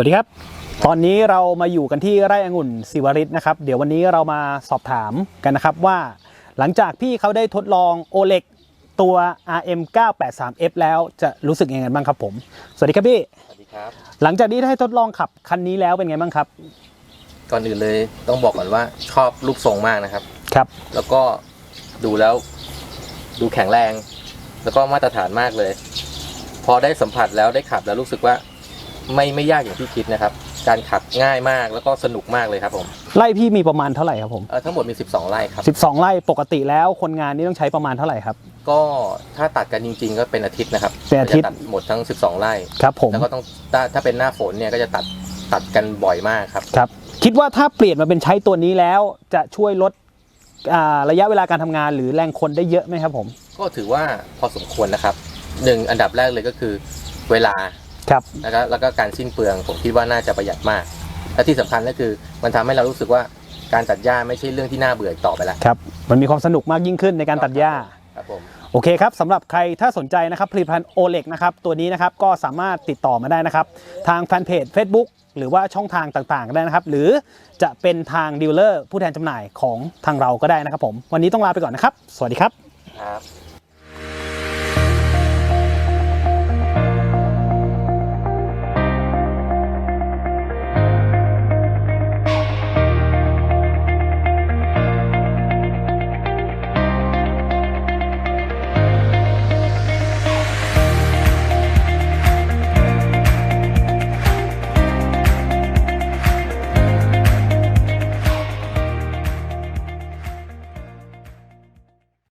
วัสดีครับ ตอนนี้เรามาอยู่กันที่ไร่องุ่นสิวริตนะครับ เดี๋ยววันนี้เรามาสอบถามกันนะครับว่า หลังจากพี่เขาได้ทดลองโอเล็กตัว RM 983F แล้วจะรู้สึกยังไงบ้างครับผม สวัสดีครับพี่ สวัสดีครับ หลังจากที่ได้ทดลองขับคันนี้แล้วเป็นไงบ้างครับ ก่อนอื่นเลยต้องบอกก่อนว่าชอบรูปทรงมากนะครับ ครับ แล้วก็ดูแล้วดูแข็งแรง แล้วก็มาตรฐานมากเลย พอได้สัมผัสแล้วได้ขับแล้วรู้สึกว่า ไม่ไม่ยากอย่างที่คิดนะครับ การขับง่ายมากแล้วก็สนุกมากเลยครับผมไร่พี่มีประมาณเท่าไหร่ครับผมเอ่อทั้งหมดมี 12 ไร่ครับ 12 ไร่ปกติแล้วคนงานนี่ต้องใช้ประมาณเท่าไหร่ครับ ก็ถ้าตัดกันจริง ๆ ก็เป็นอาทิตย์นะครับเป็นอาทิตย์จะตัดหมดทั้ง 12 ไร่ ครับผมแล้วก็ต้องถ้าถ้าเป็นหน้าฝนเนี่ยก็จะตัดตัดกันบ่อยมากครับ ครับ คิดว่าถ้าเปลี่ยนมาเป็นใช้ตัวนี้แล้วจะช่วยลดอ่าระยะเวลาการทำงานหรือแรงคนได้เยอะไหมครับผม ก็ถือว่าพอสมควรนะครับหนึ่งอันดับแรกเลยก็คือเวลา ครับนะครับแล้วก็การสิ้นเปลืองผมคิดว่าน่าจะประหยัดมาก และที่สำคัญก็คือมันทำให้เรารู้สึกว่าการตัดหญ้าไม่ใช่เรื่องที่น่าเบื่ออีกต่อไปแล้วครับ มันมีความสนุกมากยิ่งขึ้นในการตัดหญ้า ครับผม โอเคครับสำหรับใครถ้าสนใจนะครับผลิตภัณฑ์โอเล็กนะครับตัวนี้นะครับก็สามารถติดต่อมาได้นะครับ ทางแฟนเพจ Facebook หรือว่าช่องทางต่างๆก็ได้นะครับ หรือจะเป็นทางดีลเลอร์ผู้แทนจำหน่ายของทางเราก็ได้นะครับผม วันนี้ต้องลาไปก่อนนะครับ สวัสดีครับ ครับ